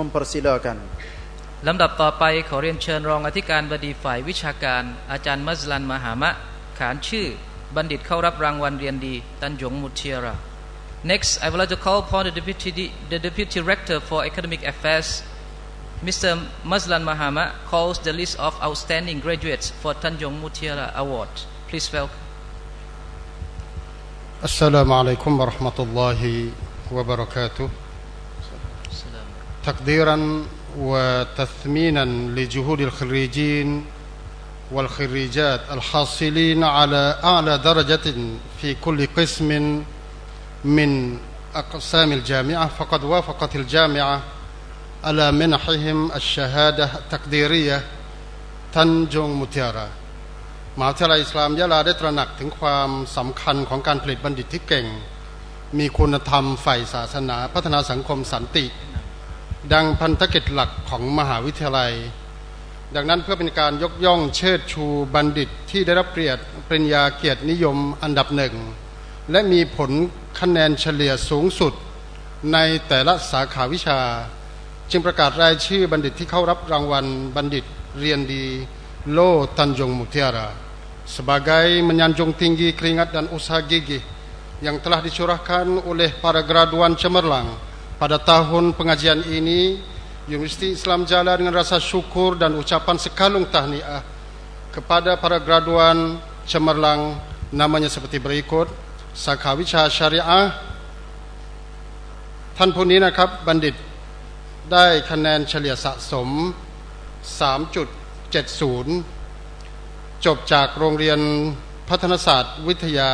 mempersilakan. ลำดับต่อไปขอเรียนเชิญรองอธิการบดีฝ่ายวิชาการ อาจารย์มัซลันมหามะ ขานชื่อ บัณฑิตเข้ารับรางวัลเรียนดี ตันหยงมุทเทียระ kan Next I would like to call upon the deputy the deputy rector for academic affairs Mr. Mazlan Mahama calls the list of outstanding graduates for Tanjong Mutiara Award. Please welcome. Assalamu alaikum wa rahmatullahi wa barakatuh. تقديرا وتثمينا لجهود الخريجين والخريجات الحاصلين على أعلى درجة في كل قسم من أقسام الجامعة فقد وافقت الجامعة على منحهم الشهادة التقديرية تنجون متيارا มหาวิทยาลัยอิสลามยะลาได้ตระหนักถึงความสำคัญของการผลิตบัณฑิตที่เก่ง มีคุณธรรมใฝ่ศาสนาพัฒนาสังคมสันติ ดังพันธกิจหลักของมหาวิทยาลัย ดังนั้นเพื่อเป็นการยกย่องเชิดชูบัณฑิตที่ได้รับเกียรติปริญญาเกียรตินิยมอันดับหนึ่ง และมีผลคะแนนเฉลี่ยสูงสุดในแต่ละสาขาวิชา จึงประกาศรายชื่อบัณฑิตที่เข้ารับรางวัลบัณฑิตเรียนดีโลตันจงมุทิยารา sebagai menyanjung tinggi keringat dan usaha gigih yang telah dicurahkan oleh para graduan cemerlang pada tahun pengajian ini Universiti Islam Jala dengan rasa syukur dan ucapan sekalung tahniah kepada para graduan cemerlang namanya seperti berikut Saka Wicha Syariah ท่านผู้นี้นะครับบัณฑิตได้คะแนนเฉลี่ยสะสม3.70จบจากโรงเรียนพัฒนศาสตร์วิทยา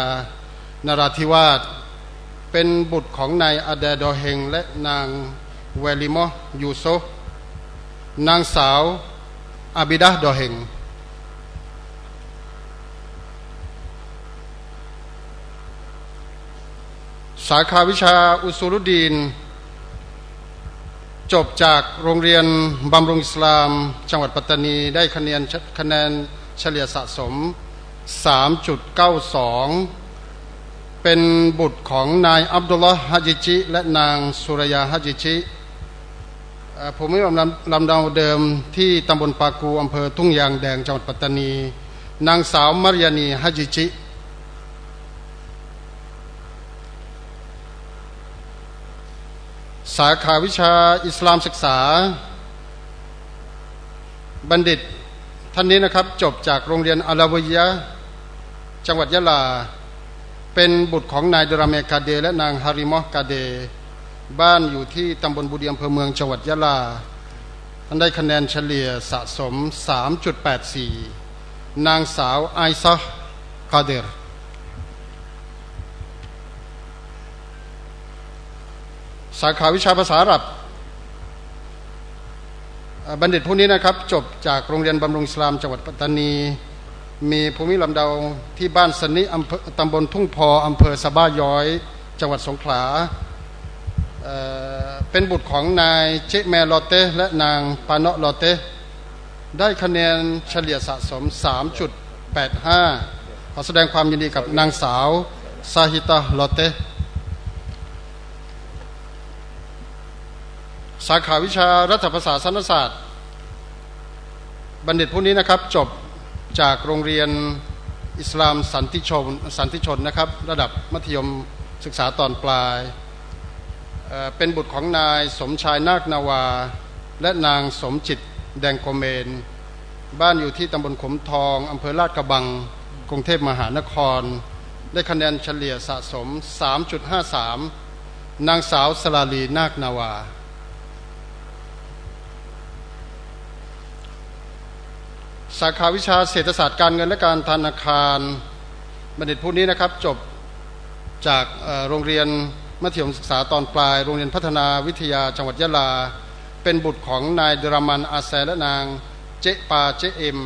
นราธิวาส เป็นบุตรของนายอาเดดอเฮงและนางเวลิโมยูโซนางสาวอาบิดาดอเฮงสาขาวิชาอุสุรุดีน จบจากโรงเรียนบำรุงอิสลาม จังหวัดปัตตานีได้คะแนนคะแนนเฉลี่ยสะสม 3.92 เป็นบุตรของนายอับดุลลาห์ฮัจิจิและนางสุรยาฮัจิจิผมไม่ลำลำดาวเดิมที่ตำบลปากูอำเภอทุ่งยางแดงจังหวัดปัตตานี นางสาวมารยานีฮัจิจิสาขาวิชาอิสลามศึกษา บัณฑิตท่านนี้นะครับจบจากโรงเรียนอาลาวยะจังหวัดยะลา เป็นบุตรของนายดราเมกาเด และนางฮาริมอกาเด บ้านอยู่ที่ตำบลบุดีอำเภอเมืองจังหวัดยะลาท่านได้คะแนนเฉลี่ยสะสม 3.84 นางสาวไอซากาเดรสาขาวิชาภาษาอาหรับ บัณฑิตผู้นี้นะครับ จบจากโรงเรียนบำรุงอิสลามจังหวัดปัตตานี มีภูมิลำเดาที่บ้านสนิอำเภอตำบลทุ่งพออำเภอสะบ้าย้อย จังหวัดสงขลาเเป็นบุตรของนายเจแมลอเตและนางปานะลอเตได้คะแนนเฉลี่ยสะสม 3.85 ขอแสดงความยินดีกับนางสาวซาฮิตาลอเตสาขาวิชารัฐภาษาศาสนศาสตร์ บัณฑิตผู้นี้นะครับจบ จากโรงเรียนอิสลามสันติชนสันติชนนะครับ ระดับมัธยมศึกษาตอนปลาย เป็นบุตรของนายสมชายนาคนาวา และนางสมจิตแดงโกเมน บ้านอยู่ที่ตำบลขมทองอำเภอลาดกระบัง กรุงเทพมหานคร ได้คะแนนเฉลี่ยสะสม 3.53 นางสาวสลาลีนาคนาวา สาขาวิชาเศรษฐศาสตร์การเงินและการธนาคารบัณฑิตผู้นี้นะครับจบจากโรงเรียนมัธยมศึกษาตอนปลาย โรงเรียนพัฒนาวิทยาจังหวัดยะลา เป็นบุตรของนายดรามันอาแซและนางเจปาเจเอ็ม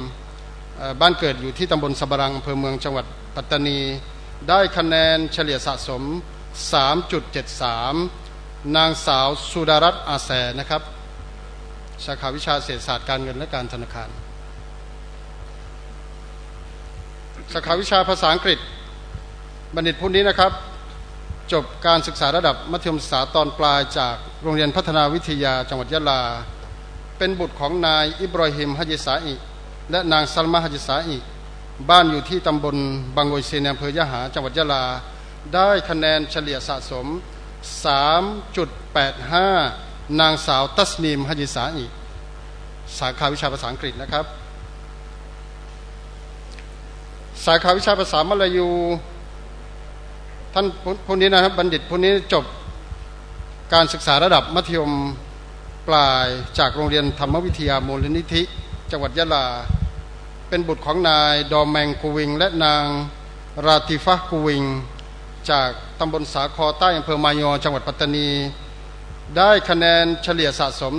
บ้านเกิดอยู่ที่ตำบลสบรังอำเภอเมืองจังหวัดปัตตานี ได้คะแนนเฉลี่ยสะสม 3.73 นางสาวสุดารัตน์อาแซนะครับสาขาวิชาเศรษฐศาสตร์การเงินและการธนาคาร สาขาวิชาภาษาอังกฤษ บัณฑิตผู้นี้นะครับ จบการศึกษาระดับมัธยมศึกษาตอนปลายจากโรงเรียนพัฒนาวิทยาจังหวัดยะลา เป็นบุตรของนายอิบรอฮิมฮัจิสาอิและนางซัลมาฮัจิสาอิบ้านอยู่ที่ตำบลบางโวยเซนอำเภอยะหาจังหวัดยะลา ได้คะแนนเฉลี่ยสะสม 3.85 นางสาวตัสนีมฮัจิสาอิสาขาวิชาภาษาอังกฤษนะครับ สาขาวิชาภาษามลายู ท่านผู้นี้นะครับบัณฑิตผู้นี้จบการศึกษาระดับมัธยมปลายจากโรงเรียนธรรมวิทยามูลนิธิ จังหวัดยะลา เป็นบุตรของนายดอมแมงกูวิง และนางราติฟะกูวิง จากตำบลสาคอใต้อำเภอมายอจังหวัดปัตตานี ได้คะแนนเฉลี่ยสะสม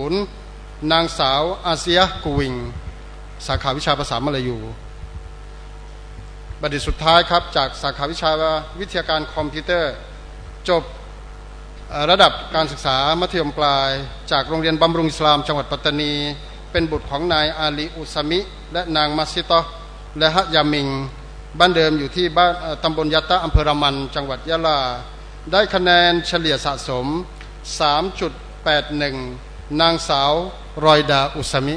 3.60 นางสาวอาเซียกูวิง สาขาวิชาภาษามลายู บัณฑิตสุดท้ายครับ จากสาขาวิชาวิทยาการคอมพิวเตอร์ จบระดับการศึกษามัธยมปลาย จากโรงเรียนบำรุงอิสลามจังหวัดปัตตานี เป็นบุตรของนายอาลีอุสมิ และนางมัสซิตอและฮะยามิง บ้านเดิมอยู่ที่บ้านตำบลยะตะอำเภอรามันจังหวัดยะลา ได้คะแนนเฉลี่ยสะสม 3.81 นางสาวรอยดาอุสมิ